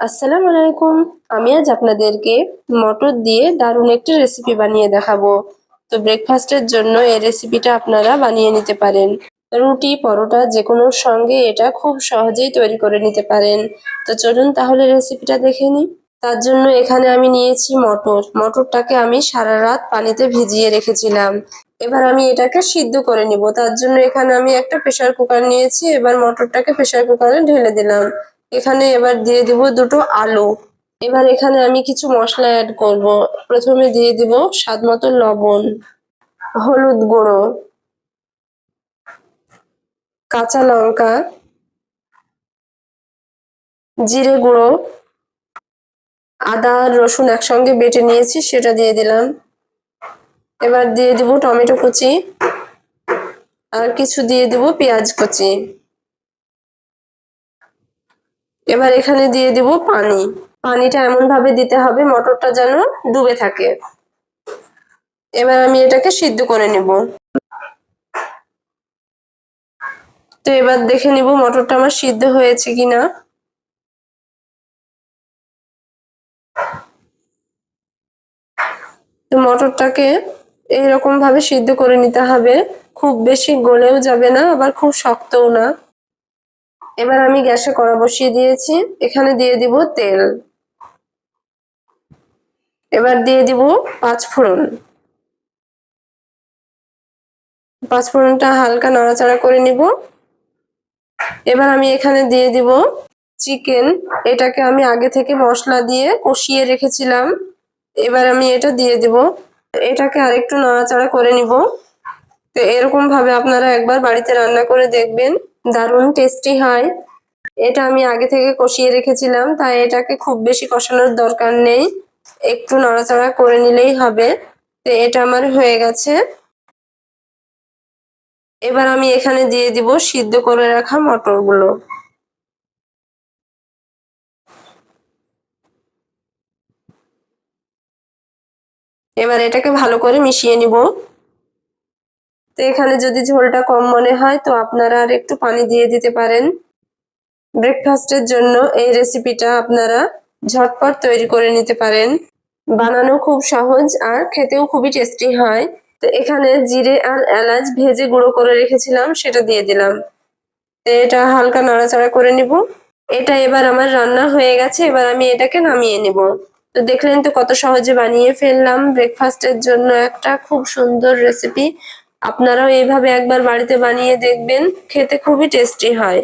আসসালামু আলাইকুম। আমি আজ আপনাদেরকে মটর দিয়ে দারুণ একটি রেসিপি বানিয়ে দেখাবো। তো ব্রেকফাস্টের জন্য এই রেসিপিটা আপনারা বানিয়ে নিতে পারেন। রুটি, পরোটা যে কোনোর সঙ্গে এটা খুব সহজেই তৈরি করে নিতে পারেন। তো চলুন তাহলে রেসিপিটা দেখে নিই। তার জন্য এখানে আমি নিয়েছি মটর। মটরটাকে আমি সারা রাত পানিতে ভিজিয়ে রেখেছিলাম। এবার আমি এটাকে সিদ্ধ করে নিব। তার জন্য এখানে আমি একটা প্রেসার কুকার নিয়েছি। এবার মটরটাকে প্রেসার কুকারে ঢেলে দিলাম। এখানে এবার দিয়ে দিব দুটো আলু। এবার এখানে আমি কিছু মশলা অ্যাড করব। প্রথমে দিয়ে দিব স্বাদ মতো লবণ, হলুদ গুঁড়ো, কাঁচা লঙ্কা, জিরে গুঁড়ো, আদা আর রসুন একসঙ্গে বেটে নিয়েছি, সেটা দিয়ে দিলাম। এবার দিয়ে দিব টমেটো কুচি আর কিছু দিয়ে দিব পেঁয়াজ কুচি। এবার এখানে দিয়ে দিব পানি। পানিটা এমন ভাবে দিতে হবে মটরটা যেন ডুবে থাকে। এবার আমি এটাকে সিদ্ধ করে নেব। তো এবার দেখে নিব মটরটা আমার সিদ্ধ হয়েছে কিনা। তো মটরটাকে এইরকম ভাবে সিদ্ধ করে নিতে হবে। খুব বেশি গলেও যাবে না, আবার খুব শক্তও না। এবার আমি গ্যাসে কড়া বসিয়ে দিয়েছি। এখানে দিয়ে দিব তেল। এবার দিয়ে দিব পাঁচ ফোড়ন। পাঁচ ফোড়নটা হালকা নড়াচড়া করে নিব। এবার আমি এখানে দিয়ে দিব চিকেন। এটাকে আমি আগে থেকে মশলা দিয়ে কষিয়ে রেখেছিলাম। এবার আমি এটা দিয়ে দিব। এটাকে আরেকটু নড়াচড়া করে নিব। তো এরকম ভাবে আপনারা একবার বাড়িতে রান্না করে দেখবেন। দারুণ টেস্টি হয়। এটা আমি আগে থেকে কষিয়ে রেখেছিলাম, তাই এটাকে খুব বেশি কষানোর দরকার নেই। একটু নড়াচড়া করে নিলেই হবে। তো এটা আমার হয়ে গেছে। এবার আমি এখানে দিয়ে দিব সিদ্ধ করে রাখা মটরগুলো। এবার এটাকে ভালো করে মিশিয়ে নিব। তো এখানে যদি ঝোলটা কম মনে হয়, তো আপনারা আর একটু পানি দিয়ে দিতে পারেন। ব্রেকফাস্টের জন্য এই রেসিপিটা আপনারা ঝটপট তৈরি করে নিতে পারেন। বানানো খুব সহজ আর খেতেও খুবই টেস্টি হয়। তো এখানে জিরে আর এলাচ ভেজে গুঁড়ো করে রেখেছিলাম, সেটা দিয়ে দিলাম। তো এটা হালকা নাড়াচাড়া করে নিব। এটা এবার আমার রান্না হয়ে গেছে, এবার আমি এটাকে নামিয়ে নিব। তো দেখলেন তো কত সহজে বানিয়ে ফেললাম। ব্রেকফাস্টের জন্য একটা খুব সুন্দর রেসিপি আপনারাও এইভাবে একবার বাড়িতে বানিয়ে দেখবেন খেতে খুবই টেস্টি হয়।